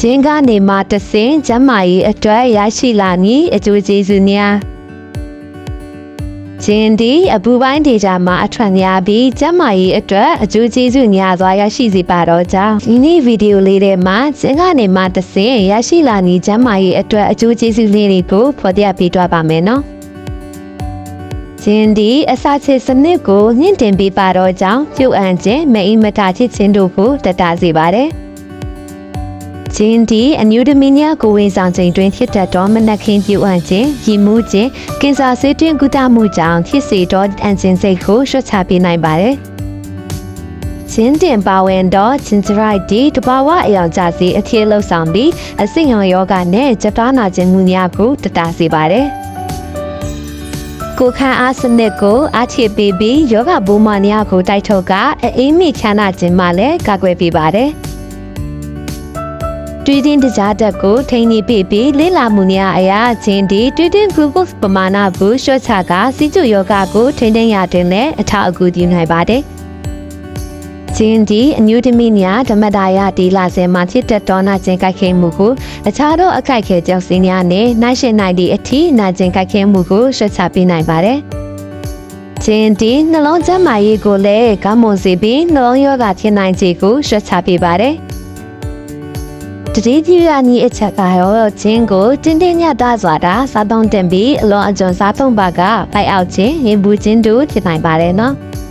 ဂျင်းကနေမှတဆင်ကျမ်းမာရေးအတွက်ရရှိလာမည်အကျိုးကျေးဇူးများဂျင်းဒီအပူပိုင်းဒေတာမှာအထွတ်များပြီးကျမ်းမာရေးအတွက်အကျိုးကျေးဇူးများစွာရရှိစေပါတော့ကြောင်းဒီနေ့ဗီဒီယိုလေးထဲမှာဂျင်းကနေမှတဆင်ရရှိလာမည်ကျမ်းမာရေးအတွက်အကျိုးကျေးဇူးလေးတွေကိုဖော်ပြပေးသွားပါမယ်နော်ဂျင်းဒီအစာချေစနစ်ကိုညှင့်တင်ပေးပါတော့ကြောင်းပြုတ်အန်ခြင်းမအိမ်မတာချစ်ခြင်းတို့ကိုတက်တာစေပါတယ်။ ဂျင်းဒီအမျိုးသမီးများကိုဝင်ဆောင်ခြင်းတွင်ဖြစ်တတ်သောမနက်ခင်းပြုတ်အန်ခြင်းရည်မှုခြင်းကင်ဆာဆေးတွင်ကုသမှုကြောင့်ဖြစ်စေသောအန်ခြင်းစိတ်ကိုရှော့ချပေးနိုင်ပါတယ်။ဂျင်းတင်ပါဝင်တော့ဂျင်ဂျရိုက်ဒီတဘာဝအယောင်ကြစီအထည်လောက်ဆောင်ပြီးအစိမ်ရောင်ယောဂနဲ့ကြက်သားနာခြင်းမှုများကိုတတာစေပါတယ်။ကိုခန့်အားစနစ်ကိုအားချေပေးပြီးယောဂဘိုးမနီယာကိုတိုက်ထုတ်ကအအေးမိချမ်းသာခြင်းမှလည်းကာကွယ်ပေးပါတယ်။ တွေ့တင်တကြားတက်ကိုထိန်းနေပေးပြီးလေ့လာမှုများအရာချင်းဒီတွေ့တင် glucose ပမာဏကိုရှော့ချကစီကျူယောဂကိုထိန်းသိမ်းရတဲ့နဲ့အထောက်အကူပြုနိုင်ပါတယ်။ချင်းဒီအမျိုးသမီးများဓမ္မတာယဒီလာစင်မှာဖြစ်တဲ့ဒေါနာခြင်းကြိုက်ခဲမှုကိုအခြားသောအခိုက်အခဲကြောင့်စင်းများနဲ့နိုင်ရှင်နိုင်သည့်အထိနာခြင်းကြိုက်ခဲမှုကိုရှော့ချပေးနိုင်ပါတယ်။ချင်းဒီနှလုံးကျန်းမာရေးကိုလည်းကောင်းမွန်စေပြီးနှလုံးရောဂါဖြစ်နိုင်ခြေကိုရှော့ချပေးပါတယ်။ တတိယရနီအချက်ကရောချင်းကိုတင်းတင်းညတာစွာတာစားသုံးတင်ပြီးအလွန်အကျွံစားသုံးပါကပိုက်အောက်ခြင်းရင်ဘူးခြင်းတို့ဖြစ်နိုင်ပါတယ်နော်။